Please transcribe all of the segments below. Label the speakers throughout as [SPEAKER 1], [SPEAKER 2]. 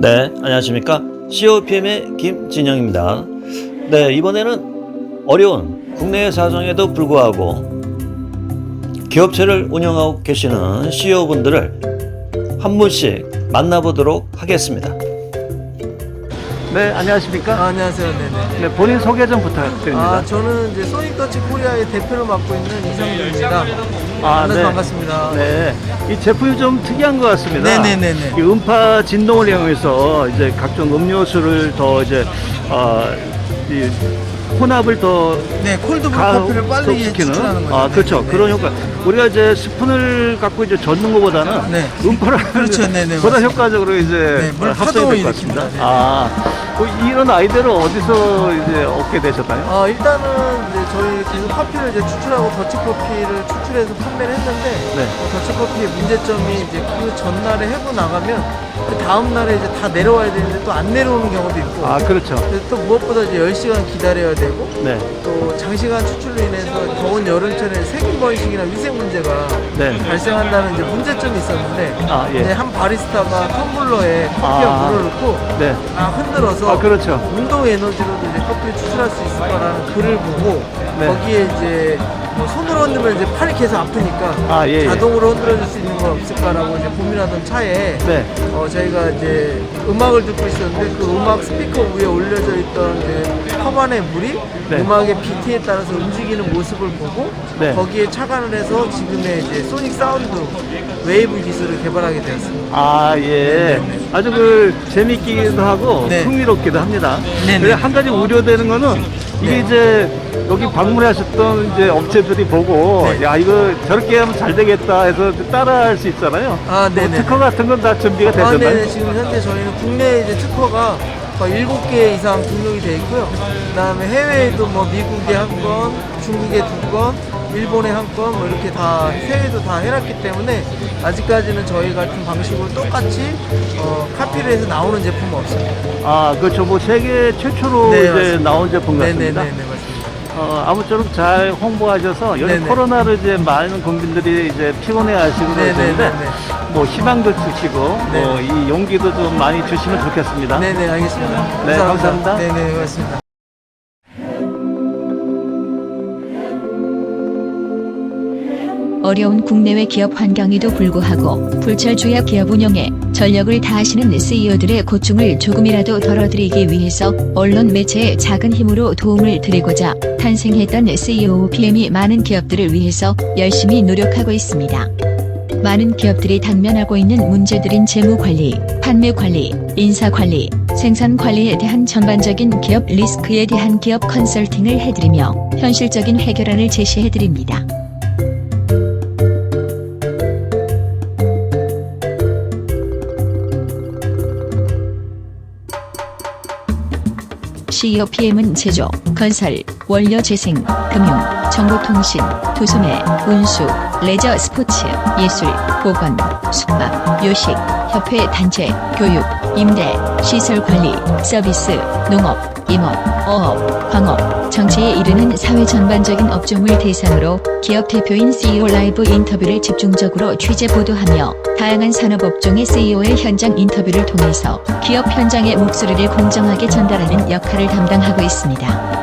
[SPEAKER 1] 네, 안녕하십니까. COPM의 김진영입니다. 네, 이번에는 어려운 국내 사정에도 불구하고 기업체를 운영하고 계시는 CEO분들을 한 분씩 만나보도록 하겠습니다. 네, 안녕하십니까.
[SPEAKER 2] 아, 안녕하세요. 네네.
[SPEAKER 1] 네, 본인 소개 좀 부탁드립니다.
[SPEAKER 2] 아, 저는 이제 소닉터치 코리아의 대표를 맡고 있는 이상준입니다. 만나서 반갑습니다.
[SPEAKER 1] 네, 이 제품이 좀 특이한 것 같습니다.
[SPEAKER 2] 네네네네.
[SPEAKER 1] 이 음파 진동을 이용해서 이제 각종 음료수를 더 이제 어, 이 혼합을 더
[SPEAKER 2] 네, 콜드브루 커피를 빨리 추출하는 거죠.
[SPEAKER 1] 아 그렇죠
[SPEAKER 2] 네, 네.
[SPEAKER 1] 그런 효과 우리가 이제 스푼을 갖고 이제 젓는 것보다는
[SPEAKER 2] 네.
[SPEAKER 1] 음파를
[SPEAKER 2] 그렇죠. 네, 네,
[SPEAKER 1] 보다
[SPEAKER 2] 맞습니다.
[SPEAKER 1] 효과적으로 이제
[SPEAKER 2] 네, 물
[SPEAKER 1] 합성이
[SPEAKER 2] 파동을
[SPEAKER 1] 될것
[SPEAKER 2] 일으킵니다.
[SPEAKER 1] 같습니다.
[SPEAKER 2] 네, 네.
[SPEAKER 1] 아 뭐 이런 아이디어를 어디서 이제 얻게 되셨나요?
[SPEAKER 2] 어, 일단은 이제 저희 계속 커피를 이제 추출하고 더치커피를 추출해서 판매를 했는데
[SPEAKER 1] 네.
[SPEAKER 2] 어, 더치커피의 문제점이 이제 그 전날에 해고 나가면 그 다음 날에 이제 다 내려와야 되는데 또 안 내려오는 경우도 있고
[SPEAKER 1] 아 그렇죠.
[SPEAKER 2] 또 무엇보다 이제 10시간 기다려야 되고
[SPEAKER 1] 네.
[SPEAKER 2] 또 장시간 추출로 인해서 더운 여름철에 세균 번식이나 위생 문제가
[SPEAKER 1] 네.
[SPEAKER 2] 발생한다는 이제 문제점이 있었는데
[SPEAKER 1] 아, 예.
[SPEAKER 2] 이제 한 바리스타가 텀블러에 커피와
[SPEAKER 1] 아.
[SPEAKER 2] 물을 넣고
[SPEAKER 1] 네.
[SPEAKER 2] 아, 흔들어서
[SPEAKER 1] 아 그렇죠.
[SPEAKER 2] 운동 에너지로도 이제 커피를 추출할 수 있을 거라는 글을 보고
[SPEAKER 1] 네.
[SPEAKER 2] 거기 에 이제 뭐 손으로 흔들면 이제 팔이 계속 아프니까
[SPEAKER 1] 아, 예, 예.
[SPEAKER 2] 자동으로 흔들어줄 수 있는 건 없을까라고 이제 고민하던 차에
[SPEAKER 1] 네.
[SPEAKER 2] 어, 저희가 이제 음악을 듣고 있었는데 그 음악 스피커 위에 올려져 있던 이제 컵안의 물이
[SPEAKER 1] 네.
[SPEAKER 2] 음악의 비트에 따라서 움직이는 모습을 보고
[SPEAKER 1] 네.
[SPEAKER 2] 거기에 착안을 해서 지금의 이제 소닉 사운드 웨이브 기술을 개발하게 되었습니다.
[SPEAKER 1] 아, 예. 아주 그 재밌기도 하고
[SPEAKER 2] 네.
[SPEAKER 1] 흥미롭기도 합니다.
[SPEAKER 2] 네,
[SPEAKER 1] 근데
[SPEAKER 2] 네.
[SPEAKER 1] 한 가지 우려되는 거는 이게
[SPEAKER 2] 네.
[SPEAKER 1] 이제 여기 방문하셨던 이제 업체들이 보고
[SPEAKER 2] 네.
[SPEAKER 1] 야, 이거 저렇게 하면 잘 되겠다 해서 따라 할 수 있잖아요.
[SPEAKER 2] 아,
[SPEAKER 1] 뭐
[SPEAKER 2] 네네.
[SPEAKER 1] 특허 같은 건 다 준비가
[SPEAKER 2] 아,
[SPEAKER 1] 되셨나요?
[SPEAKER 2] 네, 지금 현재 저희는 국내 이제 특허가 거의 7개 이상 등록이 돼 있고요. 그다음에 해외에도 뭐 미국에 한 건, 중국에 두 건, 일본에 한 건, 뭐 이렇게 다 해외도 다 해놨기 때문에 아직까지는 저희 같은 방식으로 똑같이 어, 카피를 해서 나오는 제품은 없습니다.
[SPEAKER 1] 아, 그렇죠. 뭐 세계 최초로
[SPEAKER 2] 네,
[SPEAKER 1] 이제
[SPEAKER 2] 맞습니다.
[SPEAKER 1] 나온 제품 같습니다.
[SPEAKER 2] 네네네 맞습니다.
[SPEAKER 1] 어, 아무쪼록 잘 홍보하셔서 요즘
[SPEAKER 2] 네네.
[SPEAKER 1] 코로나로 이제 많은 국민들이 이제 피곤해 하시고 그러시는데
[SPEAKER 2] 네네네네.
[SPEAKER 1] 뭐 희망도 주시고
[SPEAKER 2] 네.
[SPEAKER 1] 뭐이 용기도 좀 많이 주시면 좋겠습니다.
[SPEAKER 2] 네네 알겠습니다.
[SPEAKER 1] 네, 감사합니다.
[SPEAKER 2] 네네 고맙습니다.
[SPEAKER 3] 어려운 국내외 기업 환경에도 불구하고 불철주야 기업 운영에 전력을 다하시는 CEO들의 고충을 조금이라도 덜어드리기 위해서 언론 매체의 작은 힘으로 도움을 드리고자 탄생했던 CEO PM이 많은 기업들을 위해서 열심히 노력하고 있습니다. 많은 기업들이 당면하고 있는 문제들인 재무 관리, 판매 관리, 인사 관리, 생산 관리에 대한 전반적인 기업 리스크에 대한 기업 컨설팅을 해드리며 현실적인 해결안을 제시해드립니다. CEOPM은 제조, 건설, 원료 재생, 금융, 정보통신, 도소매, 운수, 레저 스포츠, 예술, 보건, 숙박, 요식, 협회 단체, 교육, 임대, 시설 관리, 서비스, 농업, 임업, 어업, 광업, 정치에 이르는 사회 전반적인 업종을 대상으로 기업 대표인 CEO 라이브 인터뷰를 집중적으로 취재 보도하며 다양한 산업 업종의 CEO의 현장 인터뷰를 통해서 기업 현장의 목소리를 공정하게 전달하는 역할을 담당하고 있습니다.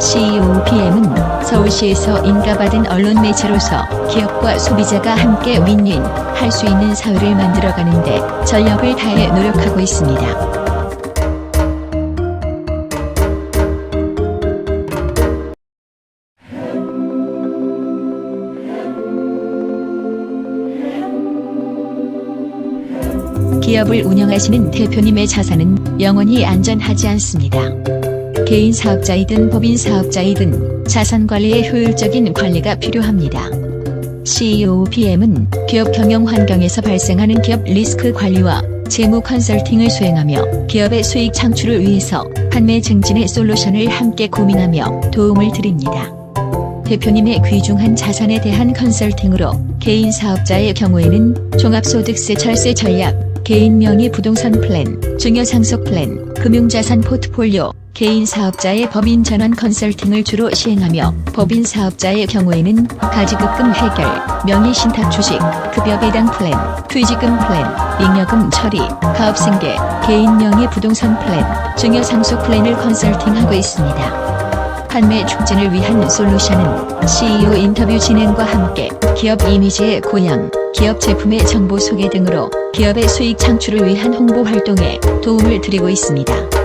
[SPEAKER 3] CEO PM은 서울시에서 인가받은 언론 매체로서 기업과 소비자가 함께 윈윈 할 수 있는 사회를 만들어가는데 전력을 다해 노력하고 있습니다. 기업을 운영하시는 대표님의 자산은 영원히 안전하지 않습니다. 개인 사업자이든 법인 사업자이든 자산 관리의 효율적인 관리가 필요합니다. CEO PM은 기업 경영 환경에서 발생하는 기업 리스크 관리와 재무 컨설팅을 수행하며 기업의 수익 창출을 위해서 판매 증진의 솔루션을 함께 고민하며 도움을 드립니다. 대표님의 귀중한 자산에 대한 컨설팅으로 개인 사업자의 경우에는 종합소득세 철세 전략, 개인 명의 부동산 플랜, 증여상속 플랜, 금융자산 포트폴리오, 개인 사업자의 법인 전환 컨설팅을 주로 시행하며 법인 사업자의 경우에는 가지급금 해결, 명의 신탁 주식, 급여 배당 플랜, 퇴직금 플랜, 잉여금 처리, 가업생계, 개인 명의 부동산 플랜, 증여 상속 플랜을 컨설팅하고 있습니다. 판매 촉진을 위한 솔루션은 CEO 인터뷰 진행과 함께 기업 이미지의 고양, 기업 제품의 정보 소개 등으로 기업의 수익 창출을 위한 홍보 활동에 도움을 드리고 있습니다.